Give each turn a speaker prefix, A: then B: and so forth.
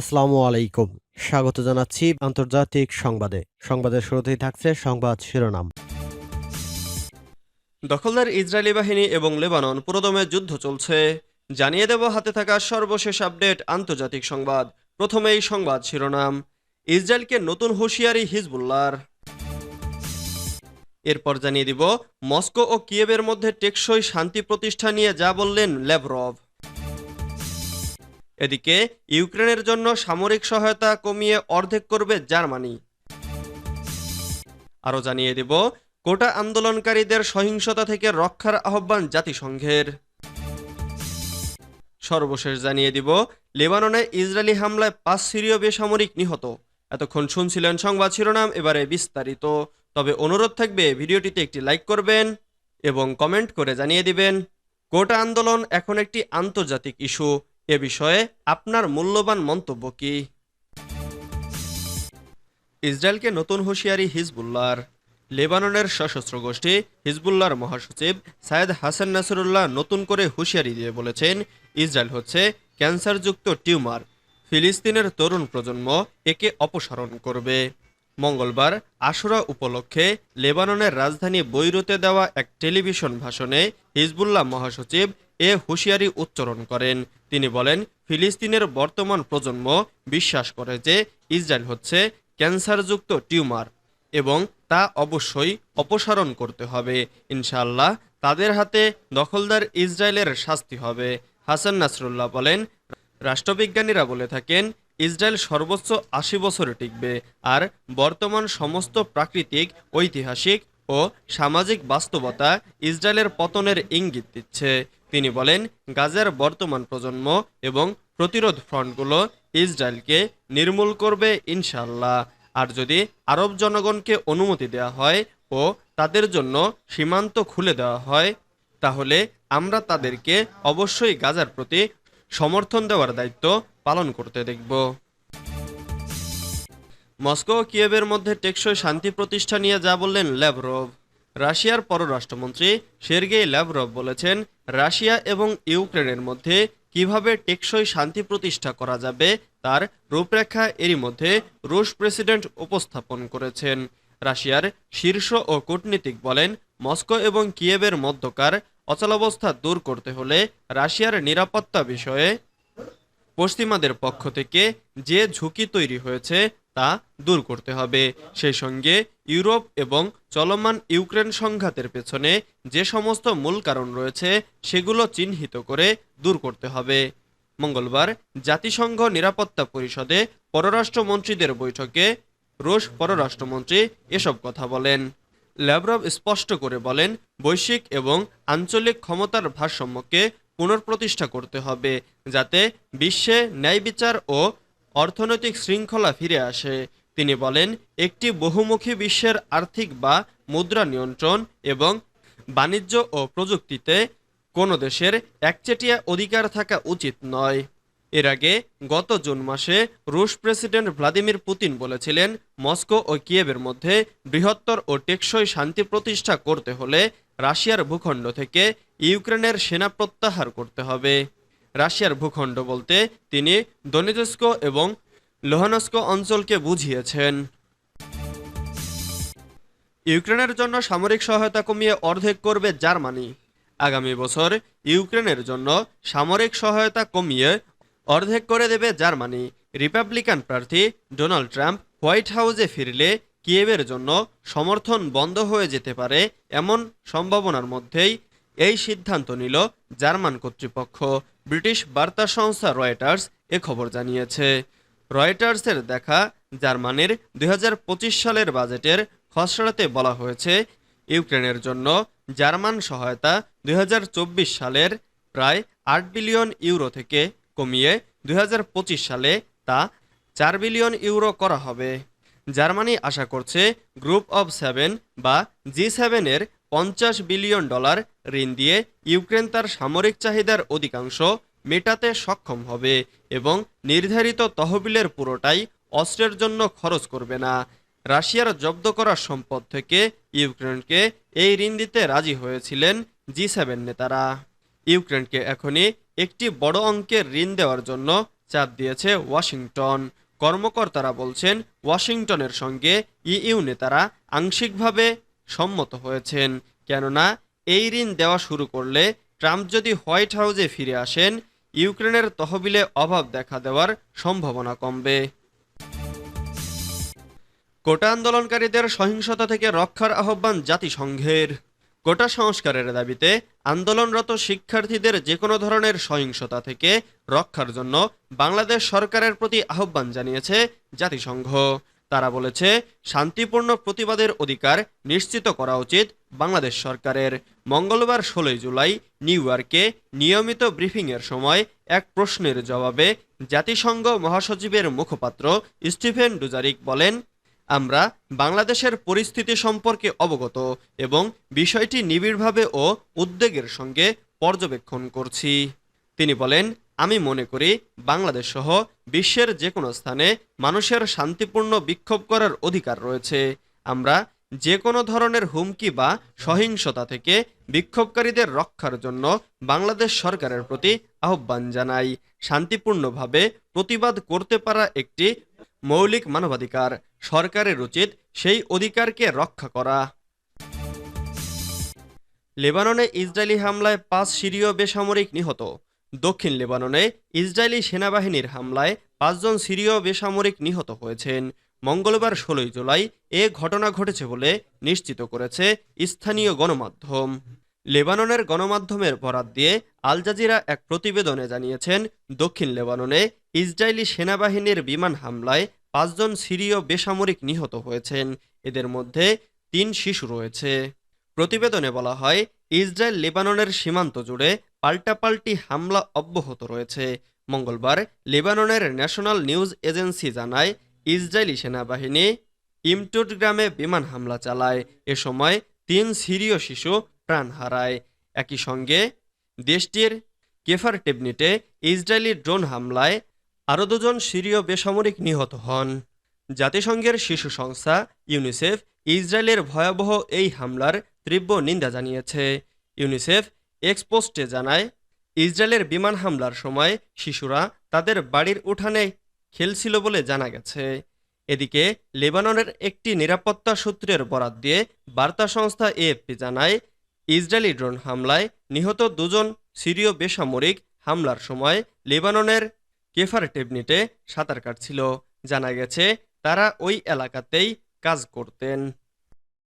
A: আসসালামু আলাইকুম স্বাগত জানাচ্ছি আন্তর্জাতিক সংবাদে সংবাদের শুরুতেই থাকছে সংবাদ শিরোনাম
B: দখলদার ইসরায়েলি বাহিনী এবং লেবানন পুরোদমে যুদ্ধ চলছে জানিয়ে দেব হাতে থাকা সর্বশেষ আপডেট আন্তর্জাতিক সংবাদ প্রথমেই সংবাদ শিরোনাম ইসরায়েলকে নতুন হুঁশিয়ারি হিজবুল্লার এরপর জানিয়ে দিব মস্কো ও কিয়েবের মধ্যে টেকসই শান্তি প্রতিষ্ঠা নিয়ে যা বললেন ল্যাবরভ এদিকে ইউক্রেনের জন্য সামরিক সহায়তা কমিয়ে অর্ধেক করবে জার্মানি আরও জানিয়ে দেব কোটা আন্দোলনকারীদের সহিংসতা থেকে রক্ষার আহ্বান জাতিসংঘের সর্বশেষ জানিয়ে দিব লেবাননে ইসরায়েলি হামলায় পাঁচ সিরীয় বেসামরিক নিহত এতক্ষণ শুনছিলেন সংবাদ শিরোনাম এবারে বিস্তারিত তবে অনুরোধ থাকবে ভিডিওটিতে একটি লাইক করবেন এবং কমেন্ট করে জানিয়ে দিবেন কোটা আন্দোলন এখন একটি আন্তর্জাতিক ইস্যু এ বিষয়ে আপনার মূল্যবান মন্তব্য কি ইসরায়েলকে নতুন হুঁশিয়ারি হিজবুল্লার লেবাননের সশস্ত্র গোষ্ঠী হিজবুল্লার মহাসচিব সায়েদ হাসান নাসরুল্লাহ নতুন করে হুঁশিয়ারি দিয়ে বলেছেন ইসরায়েল হচ্ছে ক্যান্সারযুক্ত টিউমার ফিলিস্তিনের তরুণ প্রজন্ম একে অপসারণ করবে মঙ্গলবার আশুরা উপলক্ষে লেবাননের রাজধানী বৈরুতে দেওয়া এক টেলিভিশন ভাষণে হিজবুল্লাহ মহাসচিব এ হুঁশিয়ারি উচ্চারণ করেন তিনি বলেন ফিলিস্তিনের বর্তমান প্রজন্ম বিশ্বাস করে যে ইসরায়েল হচ্ছে ক্যান্সারযুক্ত টিউমার এবং তা অবশ্যই অপসারণ করতে হবে ইনশাল্লাহ তাদের হাতে দখলদার ইসরায়েলের শাস্তি হবে হাসান নাসরুল্লাহ বলেন রাষ্ট্রবিজ্ঞানীরা বলে থাকেন ইসরায়েল সর্বোচ্চ আশি বছর টিকবে আর বর্তমান সমস্ত প্রাকৃতিক ঐতিহাসিক ও সামাজিক বাস্তবতা ইসরায়েলের পতনের ইঙ্গিত দিচ্ছে তিনি বলেন গাজার বর্তমান প্রজন্ম এবং প্রতিরোধ ফ্রন্টগুলো ইসরায়েলকে নির্মূল করবে ইনশাল্লাহ আর যদি আরব জনগণকে অনুমতি দেওয়া হয় ও তাদের জন্য সীমান্ত খুলে দেওয়া হয় তাহলে আমরা তাদেরকে অবশ্যই গাজার প্রতি সমর্থন দেওয়ার দায়িত্ব পালন করতে দেখব মস্কো কিয়েবের কিয়েভের মধ্যে টেকসই শান্তি প্রতিষ্ঠা নিয়ে যা বললেন ল্যাভরভ রাশিয়ার পররাষ্ট্রমন্ত্রী সের্গে ল্যাভরভ বলেছেন রাশিয়া এবং ইউক্রেনের মধ্যে কিভাবে টেকসই শান্তি প্রতিষ্ঠা করা যাবে তার রূপরেখা এরই মধ্যে রুশ প্রেসিডেন্ট উপস্থাপন করেছেন রাশিয়ার শীর্ষ ও কূটনীতিক বলেন মস্কো এবং কিয়েবের মধ্যকার অচলাবস্থা দূর করতে হলে রাশিয়ার নিরাপত্তা বিষয়ে পশ্চিমাদের পক্ষ থেকে যে ঝুঁকি তৈরি হয়েছে তা দূর করতে হবে সেই সঙ্গে ইউরোপ এবং চলমান ইউক্রেন সংঘাতের পেছনে যে সমস্ত মূল কারণ রয়েছে সেগুলো চিহ্নিত করে দূর করতে হবে মঙ্গলবার জাতিসংঘ নিরাপত্তা পরিষদে পররাষ্ট্রমন্ত্রীদের বৈঠকে রুশ পররাষ্ট্রমন্ত্রী এসব কথা বলেন ল্যাব্রভ স্পষ্ট করে বলেন বৈশ্বিক এবং আঞ্চলিক ক্ষমতার ভারসাম্যকে পুনঃপ্রতিষ্ঠা করতে হবে যাতে বিশ্বে ন্যায় বিচার ও অর্থনৈতিক শৃঙ্খলা ফিরে আসে তিনি বলেন একটি বহুমুখী বিশ্বের আর্থিক বা মুদ্রা নিয়ন্ত্রণ এবং বাণিজ্য ও প্রযুক্তিতে কোনো দেশের একচেটিয়া অধিকার থাকা উচিত নয় এর আগে গত জুন মাসে রুশ প্রেসিডেন্ট ভ্লাদিমির পুতিন বলেছিলেন মস্কো ও কিয়েবের মধ্যে বৃহত্তর ও টেকসই শান্তি প্রতিষ্ঠা করতে হলে রাশিয়ার ভূখণ্ড থেকে ইউক্রেনের সেনা প্রত্যাহার করতে হবে রাশিয়ার ভূখণ্ড বলতে তিনি দনিতস্ক এবং লোহানস্ক অঞ্চলকে বুঝিয়েছেন ইউক্রেনের জন্য সামরিক সহায়তা কমিয়ে অর্ধেক করবে জার্মানি আগামী বছর ইউক্রেনের জন্য সামরিক সহায়তা কমিয়ে অর্ধেক করে দেবে জার্মানি রিপাবলিকান প্রার্থী ডোনাল্ড ট্রাম্প হোয়াইট হাউসে ফিরলে কিয়েভের জন্য সমর্থন বন্ধ হয়ে যেতে পারে এমন সম্ভাবনার মধ্যেই এই সিদ্ধান্ত নিল জার্মান কর্তৃপক্ষ ব্রিটিশ বার্তা সংস্থা রয়টার্স এ খবর জানিয়েছে রয়টার্সের দেখা জার্মানির দুই সালের বাজেটের খসড়াতে বলা হয়েছে ইউক্রেনের জন্য জার্মান সহায়তা দুই সালের প্রায় আট বিলিয়ন ইউরো থেকে কমিয়ে দুই সালে তা চার বিলিয়ন ইউরো করা হবে জার্মানি আশা করছে গ্রুপ অব সেভেন বা জি সেভেনের পঞ্চাশ বিলিয়ন ডলার ঋণ দিয়ে ইউক্রেন তার সামরিক চাহিদার অধিকাংশ মেটাতে সক্ষম হবে এবং নির্ধারিত তহবিলের পুরোটাই অস্ত্রের জন্য খরচ করবে না রাশিয়ার জব্দ করা সম্পদ থেকে ইউক্রেনকে এই ঋণ দিতে রাজি হয়েছিলেন জি সেভেন নেতারা ইউক্রেনকে এখনই একটি বড় অঙ্কের ঋণ দেওয়ার জন্য চাপ দিয়েছে ওয়াশিংটন কর্মকর্তারা বলছেন ওয়াশিংটনের সঙ্গে ইইউ নেতারা আংশিকভাবে সম্মত হয়েছেন কেননা এই ঋণ দেওয়া শুরু করলে ট্রাম্প যদি হোয়াইট হাউসে ফিরে আসেন ইউক্রেনের তহবিলে অভাব দেখা দেওয়ার সম্ভাবনা কমবে কোটা আন্দোলনকারীদের সহিংসতা থেকে রক্ষার আহ্বান জাতিসংঘের কোটা সংস্কারের দাবিতে আন্দোলনরত শিক্ষার্থীদের যে কোনো ধরনের সহিংসতা থেকে রক্ষার জন্য বাংলাদেশ সরকারের প্রতি আহ্বান জানিয়েছে জাতিসংঘ তারা বলেছে শান্তিপূর্ণ প্রতিবাদের অধিকার নিশ্চিত করা উচিত বাংলাদেশ সরকারের মঙ্গলবার ষোলোই জুলাই নিউ ইয়র্কে নিয়মিত ব্রিফিংয়ের সময় এক প্রশ্নের জবাবে জাতিসংঘ মহাসচিবের মুখপাত্র স্টিফেন ডুজারিক বলেন আমরা বাংলাদেশের পরিস্থিতি সম্পর্কে অবগত এবং বিষয়টি নিবিড়ভাবে ও উদ্বেগের সঙ্গে পর্যবেক্ষণ করছি তিনি বলেন আমি মনে করি বাংলাদেশ সহ বিশ্বের যে কোনো স্থানে মানুষের শান্তিপূর্ণ বিক্ষোভ করার অধিকার রয়েছে আমরা যে কোনো ধরনের হুমকি বা সহিংসতা থেকে বিক্ষোভকারীদের রক্ষার জন্য বাংলাদেশ সরকারের প্রতি আহ্বান জানাই শান্তিপূর্ণভাবে প্রতিবাদ করতে পারা একটি মৌলিক মানবাধিকার সরকারের উচিত সেই অধিকারকে রক্ষা করা লেবাননে ইসরায়েলি হামলায় পাঁচ সিরীয় বেসামরিক নিহত দক্ষিণ লেবাননে ইসরায়েলি সেনাবাহিনীর হামলায় পাঁচজন সিরীয় বেসামরিক নিহত হয়েছেন মঙ্গলবার ষোলোই জুলাই এ ঘটনা ঘটেছে বলে নিশ্চিত করেছে স্থানীয় গণমাধ্যম লেবাননের গণমাধ্যমের বরাত দিয়ে আল জাজিরা এক প্রতিবেদনে জানিয়েছেন দক্ষিণ লেবাননে ইসরায়েলি সেনাবাহিনীর বিমান হামলায় পাঁচজন সিরীয় বেসামরিক নিহত হয়েছেন এদের মধ্যে তিন শিশু রয়েছে প্রতিবেদনে বলা হয় ইসরায়েল লেবাননের সীমান্ত জুড়ে পাল্টাপাল্টি হামলা অব্যাহত রয়েছে মঙ্গলবার লেবাননের ন্যাশনাল নিউজ এজেন্সি জানায় ইসরায়েলি সেনাবাহিনী ইমটুট গ্রামে বিমান হামলা চালায় এ সময় তিন সিরীয় শিশু প্রাণ হারায় একই সঙ্গে দেশটির কেফার টেবনিটে ইসরায়েলি ড্রোন হামলায় আরও দুজন সিরীয় বেসামরিক নিহত হন জাতিসংঘের শিশু সংস্থা ইউনিসেফ ইসরায়েলের ভয়াবহ এই হামলার তীব্র নিন্দা জানিয়েছে ইউনিসেফ এক্সপোস্টে জানায় ইসরায়েলের বিমান হামলার সময় শিশুরা তাদের বাড়ির উঠানে খেলছিল বলে জানা গেছে এদিকে লেবাননের একটি নিরাপত্তা সূত্রের বরাত দিয়ে বার্তা সংস্থা এএফপি জানায় ইসরায়েলি ড্রোন হামলায় নিহত দুজন সিরীয় বেসামরিক হামলার সময় লেবাননের কেফার টেবনিটে সাঁতার কাটছিল জানা গেছে তারা ওই এলাকাতেই কাজ করতেন